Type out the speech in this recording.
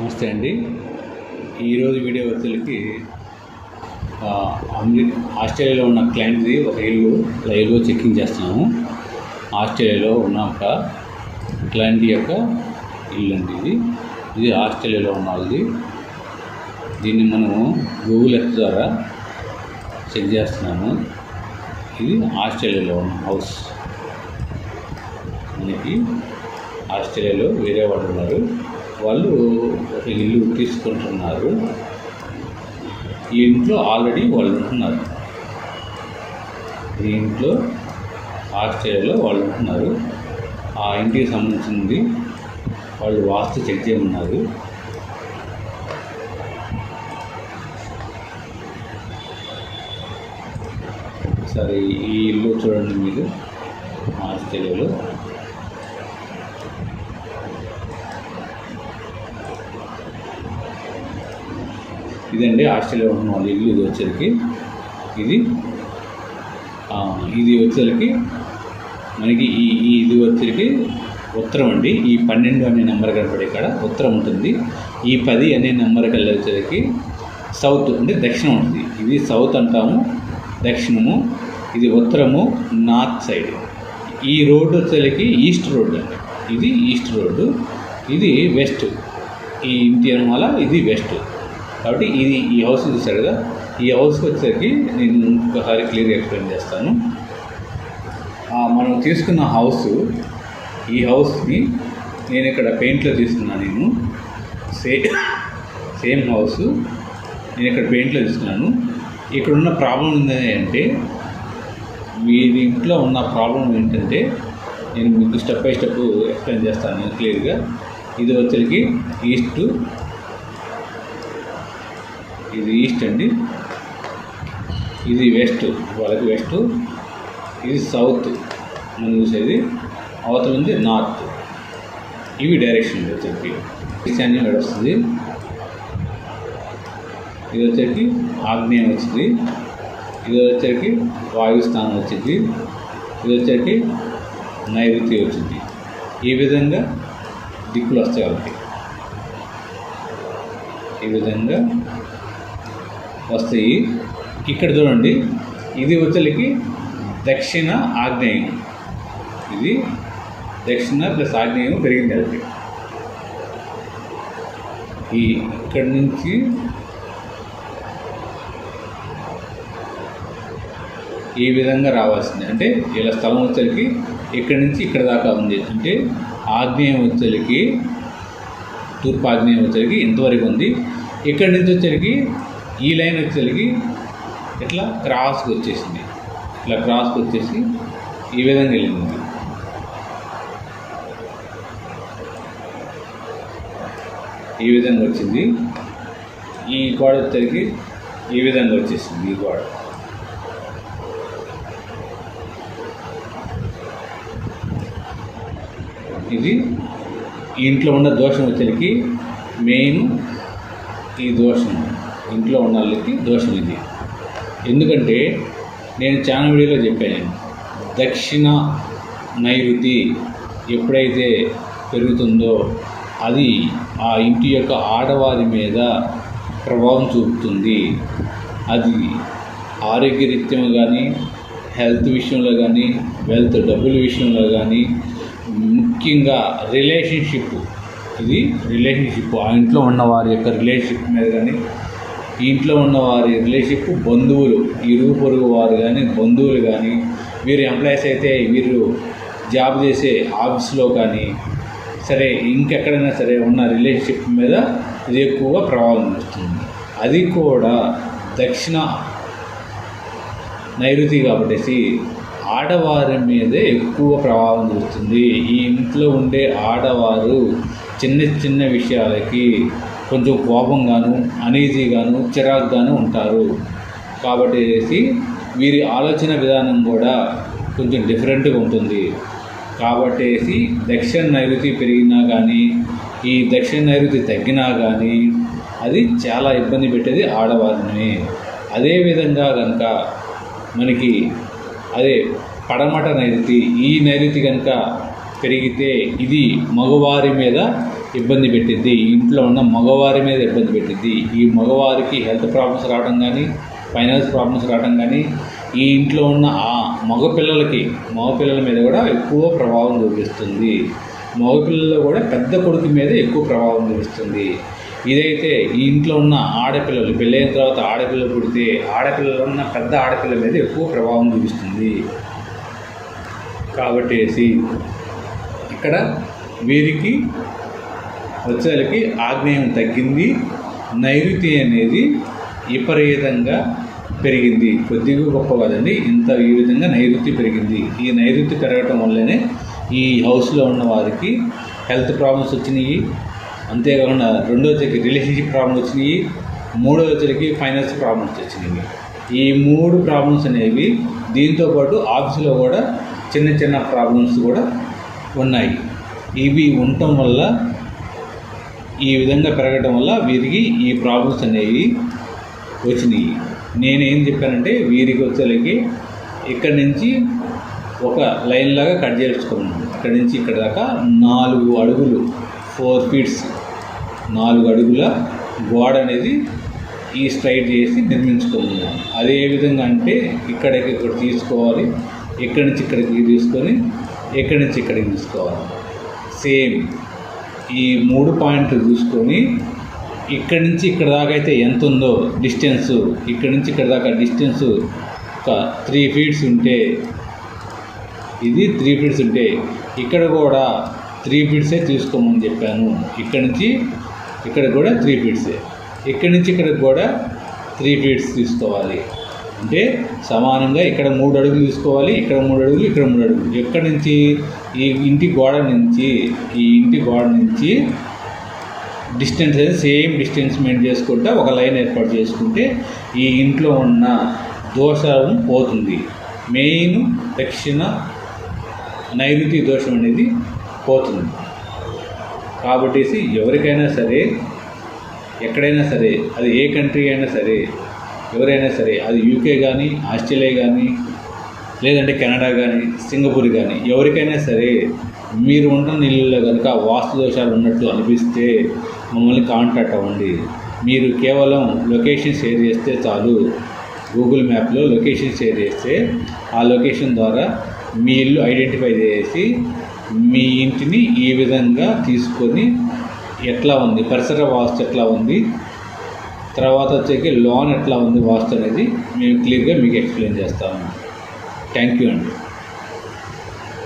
నమస్తే అండి. ఈరోజు వీడియో వచ్చేసరికి ఆస్ట్రేలియాలో ఉన్న క్లయింట్ది ఒక ఇల్లు లైవ్లో చెక్కింగ్ చేస్తున్నాము. ఆస్ట్రేలియాలో ఉన్న ఒక క్లయింట్ యొక్క ఇల్లు అండి ఇది. ఇది ఆస్ట్రేలియాలో ఉన్న వాళ్ళది. దీన్ని మనము గూగుల్ ఎర్త్ ద్వారా చెక్ చేస్తున్నాము. ఇది ఆస్ట్రేలియాలో ఉన్న హౌస్. మనకి ఆస్ట్రేలియాలో వేరే వాళ్ళు ఉన్నారు. వాళ్ళు ఒక ఇల్లు తీసుకుంటున్నారు. ఈ ఇంట్లో ఆల్రెడీ వాళ్ళు ఉంటున్నారు. ఈ ఇంట్లో ఆస్ట్రేలియాలో వాళ్ళు ఉంటున్నారు. ఆ ఇంటికి సంబంధించింది వాళ్ళు వాస్తు చెక్ చేయమన్నారు. సరే ఈ ఇల్లు చూడండి మీరు. ఆస్ట్రేలియాలో ఇదండి ఆస్ట్రేలియా ఉన్న వాళ్ళ ఇల్లు ఇది వచ్చరికి ఇది ఇది వచ్చరికి మనకి ఈ ఈ ఇది వచ్చరికి ఉత్తరం అండి. ఈ పన్నెండు అనే నెంబర్ కనపడే ఇక్కడ ఉత్తరం ఉంటుంది. ఈ పది అనే నెంబర్ కలిసి వచ్చేసరికి సౌత్ అంటే దక్షిణం ఉంటుంది ఇది సౌత్ అంటాము దక్షిణము ఇది ఉత్తరము నార్త్ సైడ్. ఈ రోడ్డు వచ్చేసరికి ఈస్ట్ రోడ్ అండి. ఇది ఈస్ట్ రోడ్డు. ఇది వెస్ట్. ఈ ఇంటి అనమాల ఇది వెస్ట్. కాబట్టి ఇది ఈ హౌస్ చూశారు కదా? ఈ హౌస్కి వచ్చేసరికి నేను ఇంకొకసారి క్లియర్గా ఎక్స్ప్లెయిన్ చేస్తాను. మనం తీసుకున్న హౌస్ ఈ హౌస్ని నేను ఇక్కడ పెయింట్లో తీసుకున్నాను నేను. సే సేమ్ హౌస్ నేను ఇక్కడ పెయింట్లో తీసుకున్నాను. ఇక్కడ ఉన్న ప్రాబ్లం ఏంటంటే అంటే ఇంట్లో ఉన్న ప్రాబ్లం ఏంటంటే నేను మీకు స్టెప్ బై స్టెప్ ఎక్స్ప్లెయిన్ చేస్తాను క్లియర్గా ఇది వచ్చరికి ఈస్ట్ ఇది ఈస్ట్ అండి. ఇది వెస్ట్ వాళ్ళకి వెస్ట్. ఇది సౌత్ మనం చూసేది. అవతల ఉంది నార్త్. ఇవి డైరెక్షన్ వచ్చేసి ఈశాన్యం నడుస్తుంది ఇది వచ్చేసి ఆగ్నేయం వచ్చింది. ఇది వచ్చేసి వాయుస్థానం వచ్చింది. ఇది వచ్చేసి నైరుతి వచ్చింది. ఈ విధంగా దిక్కులు వస్తాయి వాళ్ళకి. ఈ విధంగా వస్తాయి. ఇక్కడ చూడండి. ఇది వచ్చలికి దక్షిణ ఆగ్నేయం. ఇది దక్షిణ ప్లస్ ఆగ్నేయం పెరిగింది అది. ఈ ఇక్కడి నుంచి ఈ విధంగా రావాల్సింది? అంటే ఇలా స్థలం వచ్చరికి ఇక్కడి నుంచి ఇక్కడ దాకా ఉంది. అంటే ఆగ్నేయం వచ్చేసరికి తూర్పు ఆగ్నేయం వచ్చేసరికి ఇంతవరకు ఉంది. ఇక్కడి నుంచి వచ్చేసరికి ఈ లైన్ వచ్చేసరికి ఇట్లా క్రాస్కి వచ్చేసింది. ఇట్లా క్రాస్కి వచ్చేసి ఈ విధంగా వెళ్ళింది. ఈ విధంగా వచ్చింది. ఈ గోడ వచ్చేసరికి ఈ విధంగా వచ్చేసింది ఈ గోడ. ఇది ఈ ఇంట్లో ఉన్న దోషం వచ్చేసరికి మెయిన్ ఈ దోషం. ఇంట్లో ఉన్న వాళ్ళకి దోషం ఇది. ఎందుకంటే నేను చాలా వీడియోలో చెప్పాను దక్షిణ నైరుతి ఎప్పుడైతే పెరుగుతుందో అది ఆ ఇంటి యొక్క ఆడవారి మీద ప్రభావం చూపుతుంది. అది ఆరోగ్యరీత్యం కానీ హెల్త్ విషయంలో కానీ వెల్త్ డబ్బుల విషయంలో కానీ ముఖ్యంగా రిలేషన్షిప్ ఇది రిలేషన్షిప్ ఆ ఇంట్లో ఉన్న వారి యొక్క రిలేషన్షిప్ మీద కానీ ఇంట్లో ఉన్న వారి రిలేషన్షిప్ బంధువులు ఇరుగు పొరుగు వారు కానీ బంధువులు కానీ వీరు ఎంప్లాయీస్ అయితే వీరు జాబ్ చేసే ఆఫీస్లో కానీ సరే ఇంకెక్కడైనా సరే ఉన్న రిలేషన్షిప్ మీద ఇది ఎక్కువగా ప్రభావం చూపుతుంది. అది కూడా దక్షిణ నైరుతి కాబట్టి ఆడవారి మీదే ఎక్కువ ప్రభావం చూస్తుంది ఈ ఇంట్లో ఉండే ఆడవారు చిన్న చిన్న విషయాలకి కొంచెం కోపంగాను అనీజీగాను చిరాకుగాను ఉంటారు. కాబట్టి వీరి ఆలోచన విధానం కూడా కొంచెం డిఫరెంట్గా ఉంటుంది. కాబట్టి దక్షిణ నైరుతి పెరిగినా కానీ ఈ దక్షిణ నైరుతి తగ్గినా కానీ అది చాలా ఇబ్బంది పెట్టేది ఆడవారిని అదేవిధంగా కనుక మనకి అదే పడమట నైరుతి ఈ నైరుతి కనుక పెరిగితే ఇది మగవారి మీద ఇబ్బంది పెట్టిద్ది. ఇంట్లో ఉన్న మగవారి మీద ఇబ్బంది పెట్టిద్ది. ఈ మగవారికి హెల్త్ ప్రాబ్లమ్స్ రావడం కానీ ఫైనాన్స్ ప్రాబ్లమ్స్ రావడం కానీ ఈ ఇంట్లో ఉన్న ఆ మగపిల్లలకి మగపిల్లల మీద కూడా ఎక్కువ ప్రభావం చూపిస్తుంది. మగపిల్లల్లో కూడా పెద్ద కొడుకు మీద ఎక్కువ ప్రభావం చూపిస్తుంది. ఇదైతే ఈ ఇంట్లో ఉన్న ఆడపిల్లలు పెళ్ళైన తర్వాత ఆడపిల్లలు పుడితే ఆడపిల్లలు ఉన్న పెద్ద ఆడపిల్ల మీద ఎక్కువ ప్రభావం చూపిస్తుంది. కాబట్టేసి ఇక్కడ వీరికి వచ్చేలకి ఆగ్నేయం తగ్గింది నైరుతి అనేది విపరీతంగా పెరిగింది. కొద్దిగా గొప్ప కాదండి ఇంత ఈ విధంగా నైరుతి పెరిగింది. ఈ నైరుతి పెరగటం వల్లనే ఈ హౌస్లో ఉన్న వారికి హెల్త్ ప్రాబ్లమ్స్ వచ్చినాయి. అంతేకాకుండా రెండో వచ్చరికి రిలేషన్షిప్ ప్రాబ్లమ్స్ వచ్చినాయి. మూడో వచ్చరికి ఫైనాన్స్ ప్రాబ్లమ్స్ వచ్చినాయి. ఈ మూడు ప్రాబ్లమ్స్ అనేవి దీంతో పాటు ఆఫీసులో కూడా చిన్న చిన్న ప్రాబ్లమ్స్ కూడా ఉన్నాయి. ఇవి ఉండటం వల్ల ఈ విధంగా పెరగటం వల్ల వీరికి ఈ ప్రాబ్లమ్స్ అనేవి వచ్చినాయి. నేనేం చెప్పానంటే వీరికి వచ్చేలకి ఇక్కడి నుంచి ఒక లైన్ లాగా కట్ చేసుకున్నాను ఇక్కడ నుంచి ఇక్కడ దాకా నాలుగు అడుగులు ఫోర్ ఫీట్స్ నాలుగు అడుగుల గోడ అనేది ఈ స్ట్రైట్ చేసి నిర్మించుకున్నాను అదే విధంగా అంటే ఇక్కడికి ఇక్కడ తీసుకోవాలి ఇక్కడి నుంచి ఇక్కడికి తీసుకొని ఇక్కడి నుంచి ఇక్కడికి తీసుకోవాలి. సేమ్ ఈ మూడు పాయింట్లు చూసుకొని ఇక్కడి నుంచి ఇక్కడ దాకా అయితే ఎంత ఉందో డిస్టెన్స్ ఇక్కడి నుంచి ఇక్కడ దాకా డిస్టెన్స్ ఒక త్రీ ఫీట్స్ ఉంటే ఇది త్రీ ఫీట్స్ ఉంటే ఇక్కడ కూడా త్రీ ఫీట్సే తీసుకోమని చెప్పాను. ఇక్కడ నుంచి ఇక్కడ కూడా త్రీ ఫీట్సే. ఇక్కడి నుంచి ఇక్కడ కూడా త్రీ ఫీట్స్ తీసుకోవాలి. అంటే సమానంగా ఇక్కడ మూడు అడుగులు తీసుకోవాలి ఇక్కడ మూడు అడుగులు ఇక్కడ మూడు అడుగులు. ఎక్కడి నుంచి? ఈ ఇంటి గోడ నుంచి ఈ ఇంటి గోడ నుంచి డిస్టెన్స్ అనేది సేమ్ డిస్టెన్స్ మెయింట్ చేసుకుంటే ఒక లైన్ ఏర్పాటు చేసుకుంటే ఈ ఇంట్లో ఉన్న దోషం పోతుంది. మెయిన్ దక్షిణ నైరుతి దోషం అనేది పోతుంది. కాబట్టి ఎవరికైనా సరే ఎక్కడైనా సరే అది ఏ కంట్రీ అయినా సరే ఎవరైనా సరే అది యూకే కానీ ఆస్ట్రేలియా కానీ లేదంటే కెనడా కానీ సింగపూర్ కానీ ఎవరికైనా సరే మీరు ఉన్న ఇల్లులో కనుక వాస్తు దోషాలు ఉన్నట్టు అనిపిస్తే మమ్మల్ని కాంటాక్ట్ అవ్వండి. మీరు కేవలం లొకేషన్ షేర్ చేస్తే చాలు. గూగుల్ మ్యాప్లో లొకేషన్ షేర్ చేస్తే ఆ లొకేషన్ ద్వారా మీ ఇల్లు ఐడెంటిఫై చేసి మీ ఇంటిని ఈ విధంగా తీసుకొని ఎట్లా ఉంది పరిసర వాస్తు ఎట్లా ఉంది తర్వాత వచ్చేకి లోన్ ఎట్లా ఉంది వాస్తు అనేది మేము క్లియర్గా మీకు ఎక్స్ప్లెయిన్ చేస్తాము. థ్యాంక్ యూ అండి.